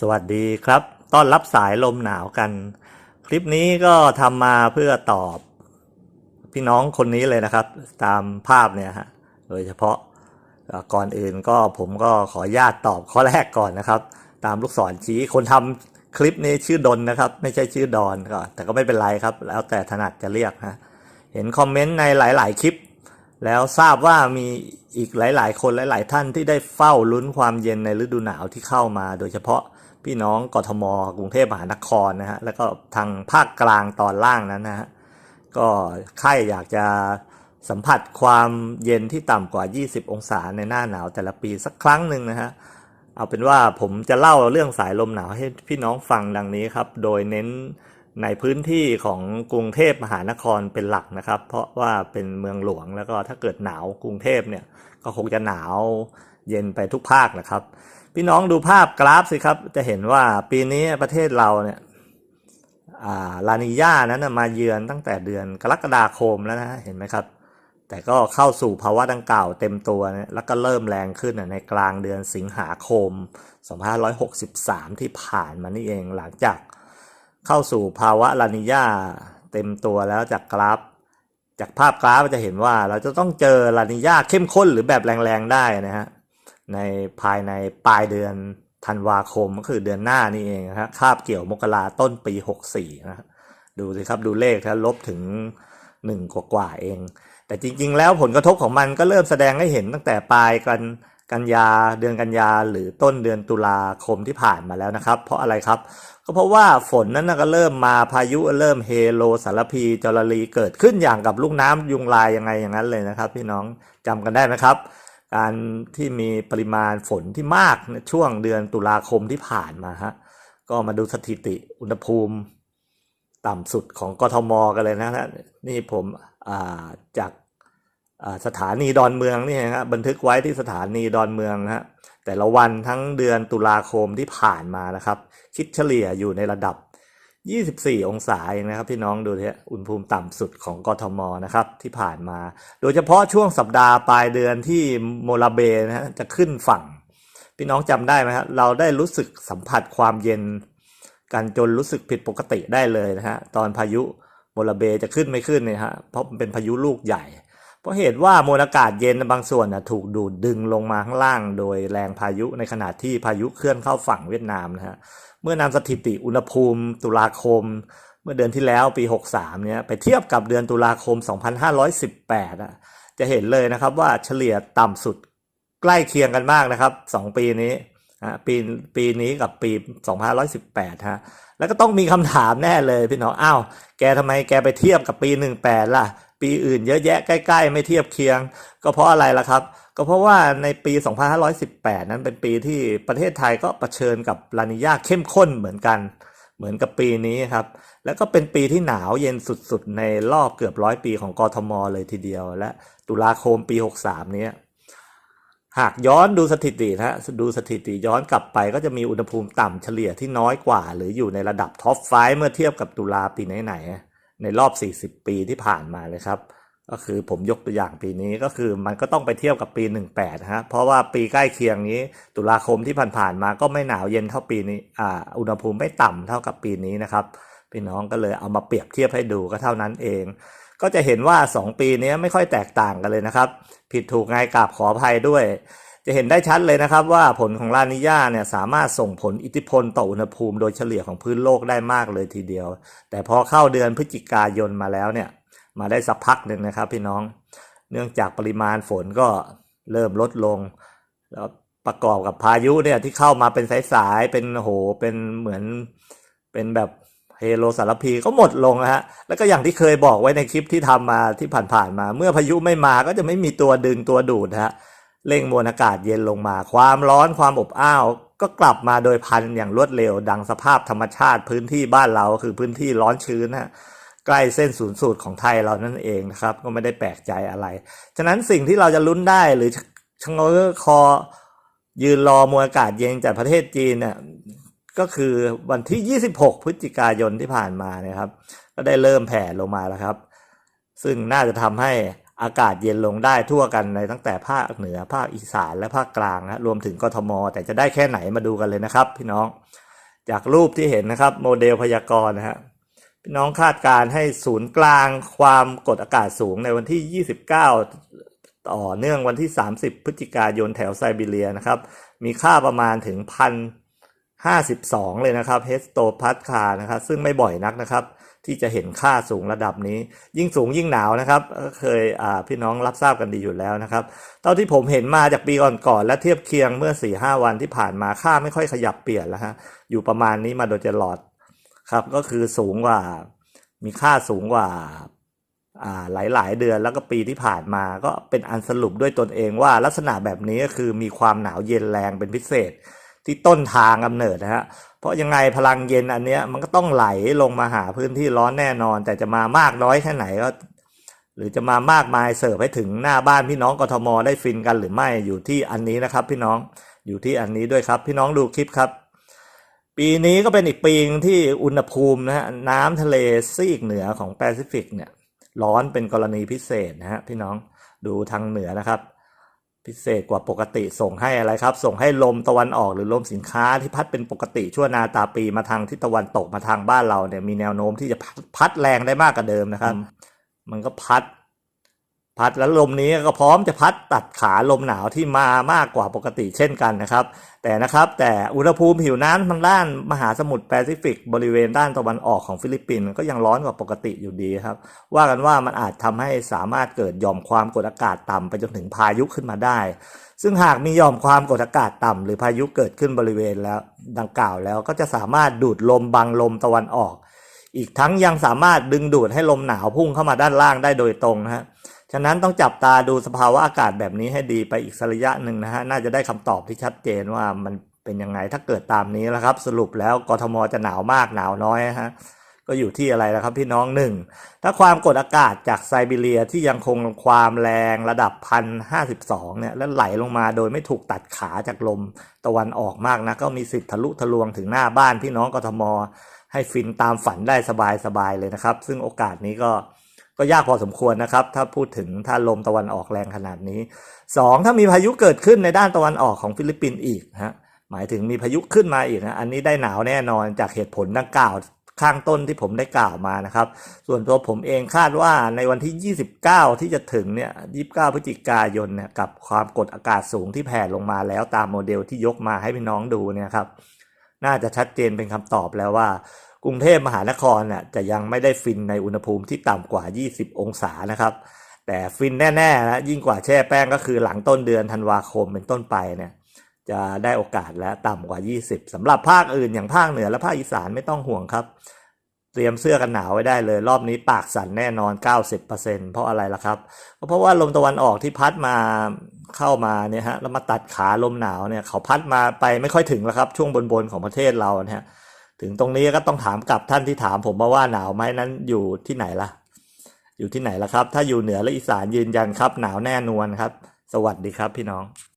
สวัสดีครับ ต้อนรับสายลมหนาวกัน คลิปนี้ก็ทำมาเพื่อตอบ พี่น้องคนนี้เลยนะครับ ตามภาพเนี่ยฮะ โดยเฉพาะก่อนอื่นก็ผมก็ขอญาตตอบข้อแรกก่อนนะครับ ตามลูกศรชี้คนทำคลิปนี้ชื่อดนนะครับ ไม่ใช่ชื่อดอนก็แต่ก็ไม่เป็นไรครับ แล้วแต่ถนัดจะเรียกฮะ เห็นคอมเมนต์ในหลาย ๆ คลิป แล้วทราบว่ามีอีกหลาย ๆ คนหลาย ๆ ท่านที่ได้เฝ้าลุ้นความเย็นในฤดูหนาวที่เข้ามา โดยเฉพาะพี่น้องกทมกรุงเทพมหานครนะฮะแล้วก็ทางภาคกลางตอนล่างนั้นนะฮะก็ใครอยากจะสัมผัสความเย็นที่ต่ำกว่า 20 องศาในหน้าหนาวแต่ละปีสักครั้งหนึ่งนะฮะเอาเป็นว่าผมจะเล่าเรื่องสายลมหนาวให้พี่น้องฟังดังนี้ครับ โดยเน้น ในพื้นที่ของกรุงเทพมหานครเป็นหลักนะครับ เพราะว่าเป็นเมืองหลวงแล้วก็ถ้าเกิดหนาวกรุงเทพเนี่ยก็คงจะหนาวเย็นไปทุกภาคนะครับ พี่น้องดูภาพกราฟสิครับ จะเห็นว่าปีนี้ประเทศเราเนี่ยลานิญานั้นมาเยือนตั้งแต่เดือนกรกฎาคมแล้วนะเห็นไหมครับ แต่ก็เข้าสู่ภาวะดังกล่าวเต็มตัวแล้วก็เริ่มแรงขึ้นในกลางเดือนสิงหาคม 2563 ที่ผ่านมานี่เองหลังจาก เข้าสู่ภาวะลานิญาเต็มตัวแล้วจากกราฟ จากภาพกราฟจะเห็นว่าเราจะต้องเจอลานิญาเข้มข้นหรือแบบแรงๆได้นะฮะในภายในปลายเดือนธันวาคมก็คือเดือนหน้านี่เองนะครับคาบเกี่ยวมกราต้นปี 64นะดูสิครับดูเลขถ้าลบถึงหนึ่งกว่าเอง แต่จริงๆ แล้วผลกระทบของมันก็เริ่มแสดงให้เห็นตั้งแต่ปลายกัน กันยาเดือนกันยาหรือต้นเดือนตุลาคมที่ผ่านมาแล้วนะครับ เพราะอะไรครับ ก็เพราะว่าฝนนั้นก็เริ่มมาพายุเริ่มเฮโลสารพีจรลีเกิดขึ้นอย่างกับลูกน้ำยุงลายยังไงอย่างนั้นเลยนะครับ พี่น้องจำกันได้ไหมครับ การที่มีปริมาณฝนที่มากในช่วงเดือนตุลาคมที่ผ่านมาฮะก็มาดูสถิติอุณหภูมิต่ำสุดของกทมกันเลยนะฮะนี่ผมอ่าจาก สถานีดอนเมืองนี่ฮะบันทึกไว้ที่สถานีดอนเมืองฮะแต่ละวันทั้งเดือนตุลาคมที่ผ่านมานะครับ คิดเฉลี่ยอยู่ในระดับ 24 องศาเองนะครับพี่น้องดูเถอะอุณหภูมิต่ำสุดของกทมนะครับที่ผ่านมา โดยเฉพาะช่วงสัปดาห์ปลายเดือนที่โมลาเบนะฮะจะขึ้นฝั่ง พี่น้องจำได้ไหมครับเราได้รู้สึกสัมผัสความเย็น กันจนรู้สึกผิดปกติได้เลยนะฮะตอนพายุโมลาเบจะขึ้นไม่ขึ้นเนี่ยฮะเพราะมันเป็นพายุลูกใหญ่ เพราะเหตุว่ามวลอากาศเย็นบางส่วนนะถูกดูดดึงลงมาข้างล่าง โดยแรงพายุในขณะที่พายุเคลื่อนเข้าฝั่งเวียดนามนะฮะเมื่อนำสถิติอุณหภูมิ ตุลาคม เมื่อเดือนที่แล้วปี 63เนี่ยไปเทียบกับเดือนตุลาคม 2518อะจะเห็นเลยนะครับว่าเฉลี่ยต่ำสุดใกล้เคียงกันมากนะครับ 2 ปีนี้ปีปีนี้กับปี 2518 ฮะ แล้วก็ต้องมีคำถามแน่เลยพี่น้อง อ้าว แกทำไมแกไปเทียบกับปี 18 ล่ะ ปีอื่นเยอะแยะใกล้ ๆ ไม่เทียบเคียง ก็เพราะอะไรล่ะครับ ก็เพราะว่าในปี 2518 นั้นเป็นปีที่ประเทศไทยก็เผชิญกับลานิญาเข้มข้นเหมือนกัน เหมือนกับปีนี้ครับ แล้วก็เป็นปีที่หนาวเย็นสุดๆ ในรอบเกือบร้อยปีของกทมเลยทีเดียว และตุลาคมปี 63เนี้ยหากย้อนดูสถิตินะดูสถิติย้อนกลับไปก็จะมีอุณหภูมิต่ำเฉลี่ยที่น้อยกว่า หรืออยู่ในระดับท็อปไฟเมื่อเทียบกับตุลาปีไหนๆ ในรอบ 40 ปีที่ผ่านมาเลยครับ ก็คือผมยกตัวอย่างปีนี้ก็คือมันก็ต้องไปเทียบกับปี 18นะฮะเพราะว่าปีใกล้เคียงนี้ ตุลาคมที่ผ่านๆมาก็ไม่หนาวเย็นเท่าปีนี้อ่าอุณหภูมิไม่ต่ำเท่ากับปีนี้นะครับพี่น้องก็เลยเอามาเปรียบเทียบให้ดูก็เท่านั้นเอง ก็จะเห็นว่า 2 ปีนี้ไม่ค่อยแตกต่างกันเลยนะครับ ผิดถูกไงกราบขออภัยด้วย จะเห็นได้ชัดเลยนะครับว่าผลของลานิญาเนี่ยสามารถส่งผลอิทธิพลต่ออุณหภูมิโดยเฉลี่ยของพื้นโลกได้มากเลยทีเดียว แต่พอเข้าเดือนพฤศจิกายนมาแล้วเนี่ยมาได้สักพักหนึ่งนะครับพี่น้อง เนื่องจากปริมาณฝนก็เริ่มลดลงแล้วประกอบกับพายุเนี่ยที่เข้ามาเป็นสายๆเป็นโหเป็นเหมือนเป็นแบบเฮโลสารพีก็หมดลงนะฮะ แล้วก็อย่างที่เคยบอกไว้ในคลิปที่ทำมาที่ผ่านๆมา เมื่อพายุไม่มาก็จะไม่มีตัวดึงตัวดูดนะฮะ เร่งมวลอากาศเย็นลงมา ความร้อนความอบอ้าว ก็กลับมาโดยพันอย่างรวดเร็ว ดังสภาพธรรมชาติพื้นที่บ้านเราคือพื้นที่ร้อนชื้นฮะใกล้เส้นศูนย์สูตรของไทยเรานั่นเองนะครับ ก็ไม่ได้แปลกใจอะไร ฉะนั้นสิ่งที่เราจะลุ้นได้หรือชะเง้อคอ ยืนรอมวลอากาศเย็นจากประเทศจีนเนี่ยก็คือวันที่ 26 พฤศจิกายนที่ผ่านมานะครับ ก็ได้เริ่มแผ่ลงมาแล้วครับ ซึ่งน่าจะทำให้ อากาศเย็นลงได้ทั่วกันในตั้งแต่ภาคเหนือภาคอีสานและภาคกลางนะรวมถึงกทม แต่จะได้แค่ไหนมาดูกันเลยนะครับ พี่น้องจากรูปที่เห็นนะครับโมเดลพยากรณ์นะฮะพี่น้องคาดการให้ศูนย์กลางความกดอากาศสูงในวันที่ 29 ต่อเนื่องวันที่ 30 พฤศจิกายนแถวไซบีเรียนะครับ มีค่าประมาณถึงพัน ห้าสิบสองเลยนะครับเฮสโตพัสคานะครับซึ่งไม่บ่อยนักนะครับที่จะเห็นค่าสูงระดับนี้ ยิ่งสูงยิ่งหนาวนะครับก็เคยพี่น้องรับทราบกันดีอยู่แล้วนะครับเท่าที่ผมเห็นมาจากปีก่อนๆและเทียบเคียงเมื่อ4ี่ห้าวันที่ผ่านมาค่าไม่ค่อยขยับเปลี่ยนแล้วฮะอยู่ประมาณนี้มาโดยตลอดครับก็คือสูงกว่ามีค่าสูงกว่าอ่าหลายๆเดือนแล้วก็ปีที่ผ่านมาก็เป็นอันสรุปด้วยตนเองว่าลักษณะแบบนี้ก็คือมีความหนาวเย็นแรงเป็นพิเศษ ที่ต้นทางกำเนิดนะฮะเพราะยังไงพลังเย็นอันเนี้ยมันก็ต้องไหลลงมาหาพื้นที่ร้อนแน่นอน แต่จะมามากน้อยแค่ไหนก็ หรือจะมามากมายเสิร์ฟให้ถึงหน้าบ้านพี่น้องกทมได้ฟินกันหรือไม่อยู่ที่อันนี้นะครับ พี่น้องอยู่ที่อันนี้ด้วยครับ พี่น้องดูคลิปครับ ปีนี้ก็เป็นอีกปีที่อุณหภูมินะฮะน้ำทะเลซีกเหนือของแปซิฟิกเนี่ยร้อนเป็นกรณีพิเศษนะฮะพี่น้องดูทางเหนือนะครับ พิเศษกว่าปกติส่งให้อะไรครับ ส่งให้ลมตะวันออกหรือลมสินค้าที่พัดเป็นปกติชั่วนาตาปีมาทางทิศตะวันตกมาทางบ้านเราเนี่ยมีแนวโน้มที่จะพัดพัดแรงได้มากกว่าเดิมนะครับ มันก็พัด พัดแล้วลมนี้ก็พร้อมจะพัดตัดขาลมหนาวที่มามากกว่าปกติเช่นกันนะครับ แต่นะครับแต่อุณหภูมิผิวน้ำทางด้านมหาสมุทรแปซิฟิก บริเวณด้านตะวันออกของฟิลิปปินส์ก็ยังร้อนกว่าปกติอยู่ดีครับ ว่ากันว่ามันอาจทำให้สามารถเกิดหย่อมความกดอากาศต่ำไปจนถึงพายุขึ้นมาได้ ซึ่งหากมีหย่อมความกดอากาศต่ำหรือพายุเกิดขึ้นบริเวณแล้วดังกล่าวแล้วก็จะสามารถดูดลมบังลมตะวันออก อีกทั้งยังสามารถดึงดูดให้ลมหนาวพุ่งเข้ามาด้านล่างได้โดยตรงนะฮะ ฉะนั้นต้องจับตาดูสภาวะอากาศแบบนี้ให้ดีไปอีกสักระยะหนึ่งนะฮะ น่าจะได้คำตอบที่ชัดเจนว่ามันเป็นยังไง ถ้าเกิดตามนี้แล้วครับ สรุปแล้วกทมจะหนาวมากหนาวน้อยฮะ ก็อยู่ที่อะไรนะครับพี่น้องหนึ่ง ถ้าความกดอากาศจากไซบีเรียที่ยังคงความแรงระดับพันห้าสิบสองเนี่ย แล้วไหลลงมาโดยไม่ถูกตัดขาจากลมตะวันออกมากนะ ก็มีสิทธิ์ทะลุทะลวงถึงหน้าบ้านพี่น้องกทม ให้ฟินตามฝันได้สบายๆเลยนะครับ ซึ่งโอกาสนี้ก็ ก็ยากพอสมควรนะครับ ถ้าพูดถึงถ้าลมตะวันออกแรงขนาดนี้สองถ้ามีพายุเกิดขึ้นในด้านตะวันออกของฟิลิปปินส์อีกฮะหมายถึงมีพายุขึ้นมาอีกนะอันนี้ได้หนาวแน่นอนจากเหตุผลดังกล่าวข้างต้นที่ผมได้กล่าวมานะครับ ส่วนตัวผมเองคาดว่าในวันที่ 29 ที่จะถึงเนี่ย 29 พฤศจิกายนเนี่ยกับความกดอากาศสูงที่แผ่ลงมาแล้วตามโมเดลที่ยกมาให้พี่น้องดูเนี่ยครับ น่าจะชัดเจนเป็นคำตอบแล้วว่า กรุงเทพมหานครเนี่ยจะยังไม่ได้ฟินในอุณหภูมิที่ต่ำกว่า 20 องศานะครับ แต่ฟินแน่ๆนะยิ่งกว่าแช่แป้งก็คือหลังต้นเดือนธันวาคมเป็นต้นไปเนี่ยจะได้โอกาสและต่ำกว่า 20สำหรับภาคอื่นอย่างภาคเหนือและภาคอีสานไม่ต้องห่วงครับ เตรียมเสื้อกันหนาวไว้ได้เลย รอบนี้ปากสั่นแน่นอน 90%เพราะอะไรล่ะครับก็เพราะว่าลมตะวันออกที่พัดมาเข้ามาเนี่ยฮะแล้วมาตัดขาลมหนาวเนี่ยเขาพัดมาไปไม่ค่อยถึงแล้วครับ ช่วงบนๆของประเทศเราเนี่ย ถึงตรงนี้ก็ต้องถามกลับท่านที่ถามผมมาว่าหนาวไหมนั้นอยู่ที่ไหนล่ะ อยู่ที่ไหนล่ะครับ ถ้าอยู่เหนือและอีสานยืนยันครับ หนาวแน่นอนครับ สวัสดีครับพี่น้อง